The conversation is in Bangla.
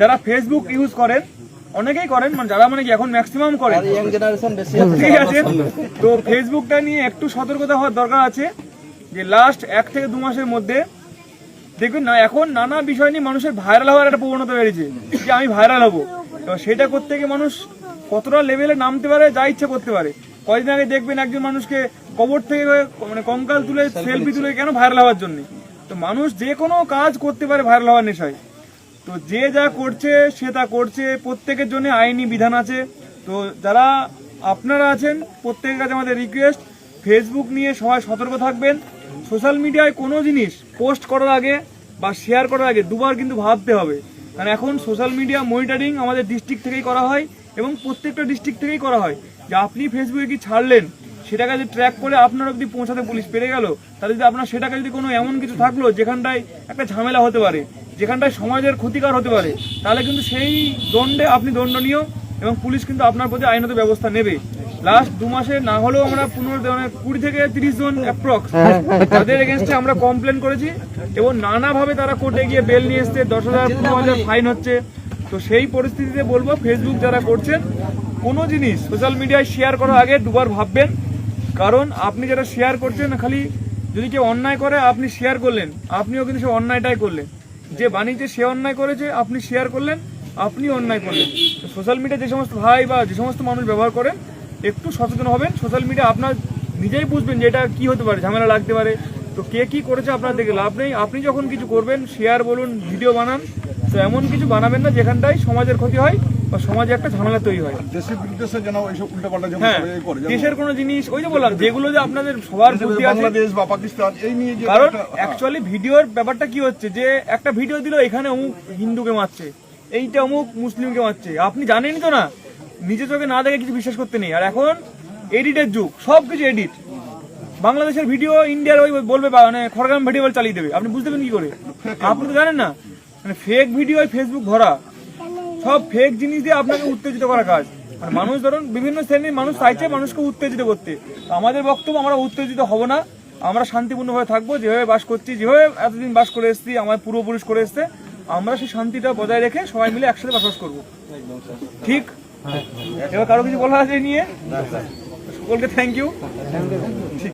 যারা ফেসবুক ইউজ করেন অনেকেই করেন মানে যারা মানে এখন ম্যাক্সিমাম করেন। ঠিক আছে? তো ফেসবুকটা নিয়ে একটু সতর্কতা হওয়ার দরকার আছে যে লাস্ট এক থেকে দু মাসের মধ্যে দেখুন না এখন নানা বিষয় নিয়ে মানুষের ভাইরাল হওয়ার একটা প্রবণতা বেড়েছে যে আমি ভাইরাল হব। তো সেটা করতে গিয়ে মানুষ কতটা লেভেলে নামতে পারে যা ইচ্ছা করতে পারে। কয়েকদিন আগে দেখবেন একজন মানুষকে কবর থেকে মানে কঙ্কাল তুলে সেলফি তুলে। কেন ভাইরাল হওয়ার জন্য? তো মানুষ যে কোনো কাজ করতে পারে ভাইরাল হওয়ার নেশায়। তো যে যা করছে, সে তা করছে। প্রত্যেকের জন্য আইনি বিধান আছে। তো যারা আপনারা আছেন, প্রত্যেকের কাছে আমাদের রিকোয়েস্ট ফেসবুক নিয়ে সবাই সতর্ক থাকবেন। সোশ্যাল মিডিয়ায় কোনো জিনিস পোস্ট করার আগে বা শেয়ার করার আগে দুবার কিন্তু ভাবতে হবে। কারণ এখন সোশ্যাল মিডিয়া মনিটরিং আমাদের ডিস্ট্রিক্ট থেকেই করা হয় এবং প্রত্যেকটা ডিস্ট্রিক্ট থেকেই করা হয়। যে আপনি ফেসবুকে কি ছাড়লেন সেটাকে যদি ট্র্যাক করে আপনার অব্দি পৌঁছাতে পুলিশ পেরে গেল, তাহলে যদি আপনার সেটাকে যদি কোনো এমন কিছু থাকল যেখানটায় একটা ঝামেলা হতে পারে, যেখানটায় সমাজের ক্ষতিকার হতে পারে, তাহলে কিন্তু সেই দণ্ডে আপনি দণ্ডনীয় এবং পুলিশ কিন্তু আপনার প্রতি আইনত ব্যবস্থা নেবে। লাস্ট দু মাসে না হলেও আমরা পনেরো মানে কুড়ি থেকে তিরিশ জন অ্যাপ্রক্স তাদের এগেনস্টে আমরা কমপ্লেন করেছি এবং নানাভাবে তারা কোর্টে গিয়ে বেল নিয়ে এসছে, দশ হাজার, পনেরো হাজার ফাইন হচ্ছে। তো সেই পরিস্থিতিতে বলব ফেসবুক যারা করছেন, কোনো জিনিস সোশ্যাল মিডিয়ায় শেয়ার করার আগে দুবার ভাববেন কারণ আপনি যেটা শেয়ার করছেন, খালি যদি কেউ অন্যায় করে, আপনি শেয়ার করলেন। আপনিও কিন্তু সে অন্যায়টাই করলেন। যে বাণিজ্যে সে অন্যায় করেছে, আপনি শেয়ার করলেন আপনি অন্যায় করলেন। সোশ্যাল মিডিয়া যে সমস্ত ভাই বা যে সমস্ত মানুষ ব্যবহার করেন, একটু সচেতন হবেন। সোশ্যাল মিডিয়া আপনার নিজেই বুঝবেন যে এটা কি হতে পারে, ঝামেলা লাগতে পারে। তো কে কী করেছে আপনার দেখে লাভ নেই। আপনি যখন কিছু করবেন শেয়ার বলুন ভিডিও বানান, তো এমন কিছু বানাবেন না যেখানটায় সমাজের ক্ষতি হয়। বা সমাজে একটা ঝামেলা তৈরি হয়। দেশের বিরুদ্ধে যেন এইসব উল্টাপাল্টা যেন হ্যাঁ করে- দেশের কোনো জিনিস ওই যে বললাম যেগুলো যে আপনাদের সবার বুদ্ধি আছে। বাংলাদেশ বা পাকিস্তান এই নিয়ে যে কারণ। অ্যাকচুয়ালি ভিডিওর ব্যাপারটা কি হচ্ছে যে একটা ভিডিও দিল এখানে অমুক হিন্দুকে মারছে এইটা অমুক মুসলিমকে মারছে। আপনি জানেনই তো না নিজে চোখে না দেখে কিছু বিশ্বাস করতে নেই। আর এখন এডিটের যুগ সব কিছু এডিট। বাংলাদেশের ভিডিও ইন্ডিয়ার ওই বলবে মানে খড়গ্রাম ভিডিও চালিয়ে দেবে। আপনি বুঝতে পারেন কি করে? আপনি তো জানেন না মানে ফেক ভিডিও ফেসবুক ভরা। সব ফেক জিনিস দিয়ে আপনাকে উত্তেজিত করা কাজ। আর মানুষ ধরুন বিভিন্ন শ্রেণির মানুষ চাইছে মানুষকে উত্তেজিত করতে। তো আমাদের বক্তব্য আমরা উত্তেজিত হব না। আমরা শান্তিপূর্ণভাবে থাকব। যেভাবে বাস করছি যেভাবে এতদিন বাস করে এসেছি আমার পূর্বপুরুষ করে এসছে আমরা সেই শান্তিটা বজায় রেখে সবাই মিলে একসাথে বসবাস করব। ঠিক? এবার কারও কিছু বলা আছে নিয়ে? সকলকে থ্যাংক ইউ